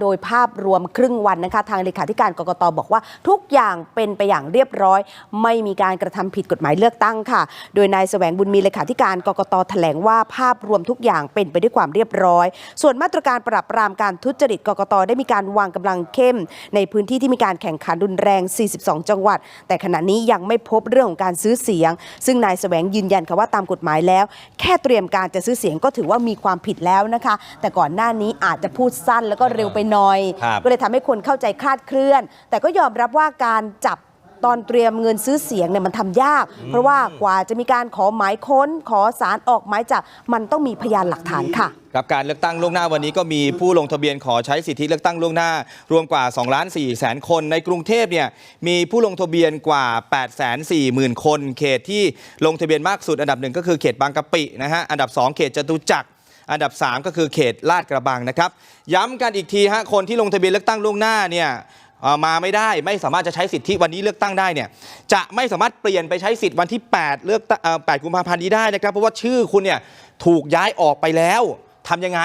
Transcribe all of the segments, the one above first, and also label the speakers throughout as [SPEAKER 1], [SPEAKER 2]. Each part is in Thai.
[SPEAKER 1] โดยภาพรวมครึ่งวันนะคะ ทางเลขาธิการกกตบอกว่า ทุกอย่างเป็นไปอย่างเรียบร้อย ไม่มีการกระทำผิดกฎหมายเลือกตั้งค่ะ โดยนายแสวงบุญมีเลขาธิการกกตแถลงว่าภาพรวมทุกอย่างเป็นไปด้วยความเรียบร้อย ส่วนมาตรการปราบปรามการทุจริตกกตได้มีการวางกำลังเข้ม ในพื้นที่ที่มีการแข่งขันรุนแรง 42 จังหวัด แต่ขณะนี้ยังไม่พบเรื่องของการซื้อเสียง ซึ่งนายแสวงยืนยันค่ะว่าตามกฎหมายแล้ว แค่เตรียมการจะซื้อเสียงก็ถือว่ามีความผิดแล้วนะคะ แต่ก่อนหน้านี้อาจจะพูดสั้นแล้วก็เร็วไปหน่อย
[SPEAKER 2] ครับ
[SPEAKER 1] ก็เลยทำให้คนเข้าใจคลาดเคลื่อน แต่ก็ยอมรับว่าการจับตอนเตรียมเงินซื้อเสียงเนี่ยมันทำยาก เพราะว่ากว่าจะมีการขอหมายค้น ขอสารออกหมายจับมันต้องมีพยานหลักฐานค่ะ
[SPEAKER 2] ครับการเลือกตั้งล่วงหน้าวันนี้ก็มีผู้ลงทะเบียนขอใช้สิทธิเลือกตั้งล่วงหน้า รวมกว่า2ล้าน4แสนคนในกรุงเทพเนี่ยมีผู้ลงทะเบียนกว่า8 4 0 0 0 0 คน เขตที่ลงทะเบียนมากสุดอันดับหนึ่งก็คือเขตบางกะปินะฮะอันดับ 2 เขตจตุจักร อันดับ 3 ก็คือเขตลาดกระบังนะครับ ย้ำกันอีกทีฮะคนที่ลงทะเบียนเลือกตั้งล่วงหน้าเนี่ยมาไม่ได้ไม่สามารถจะใช้สิทธิวันนี้เลือกตั้งได้เนี่ยจะไม่สามารถเปลี่ยนไปใช้สิทธิ์วันที่ 8 เลือกตั้งเอ่อ8กุมภาพันธ์นี้ได้นะครับ เพราะว่าชื่อคุณเนี่ยถูกย้ายออกไปแล้วทำยังไง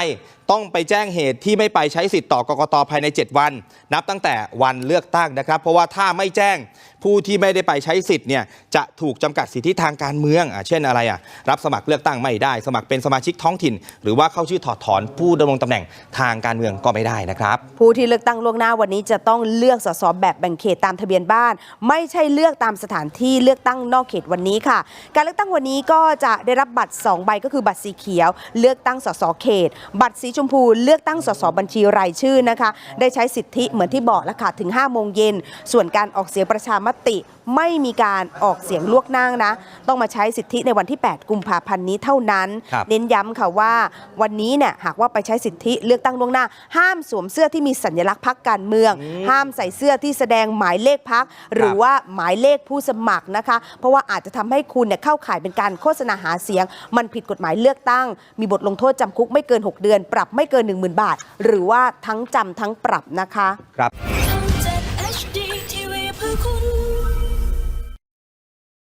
[SPEAKER 2] ต้องไปแจ้งเหตุที่ไม่ไปใช้สิทธิ์ต่อกกตภายใน 7 วัน นับตั้งแต่วันเลือกตั้งนะครับ เพราะว่าถ้าไม่แจ้งผู้ที่ไม่ได้ไปใช้สิทธิ์เนี่ยจะถูกจำกัดสิทธิทางการเมืองอะเช่นอะไรอะรับสมัครเลือกตั้งไม่ได้ สมัครเป็นสมาชิกท้องถิ่น หรือว่าเข้าชื่อถอดถอนผู้ดำรงตำแหน่งทางการเมืองก็ไม่ได้นะครับ
[SPEAKER 1] ผู้ที่เลือกตั้งล่วงหน้าวันนี้จะต้องเลือกสสแบบแบ่งเขตตามทะเบียนบ้าน ไม่ใช่เลือกตามสถานที่เลือกตั้งนอกเขตวันนี้ค่ะ การเลือกตั้งวันนี้ก็จะได้รับบัตร 2 ใบก็คือบัตรสีเขียว เลือกตั้งสสเขต บัตรสีชมพูเลือกตั้งสสบัญชีรายชื่อนะคะ ได้ใช้สิทธิเหมือนที่บอกแล้วค่ะถึง 5 โมงเย็น ส่วนการออกเสียงประชามติไม่มีการออกเสียงลวกหน้านะ ต้องมาใช้สิทธิในวันที่ 8 กุมภาพันธ์นี้เท่านั้น
[SPEAKER 2] ครับ
[SPEAKER 1] เน้นย้ำค่ะว่า วันนี้เนี่ยหากว่าไปใช้สิทธิเลือกตั้งล่วงหน้า ห้ามสวมเสื้อที่มีสัญลักษณ์พักการเมือง ห้ามใส่เสื้อที่แสดงหมายเลขพักหรือว่าหมายเลขผู้สมัครนะคะ เพราะว่าอาจจะทำให้คุณเนี่ยเข้าข่ายเป็นการโฆษณาหาเสียง มันผิดกฎหมายเลือกตั้ง มีบทลงโทษจำคุกไม่เกิน 6 เดือน ปรับไม่เกิน 10,000 บาท หรือว่าทั้งจำทั้งปรับนะคะ
[SPEAKER 2] ครับ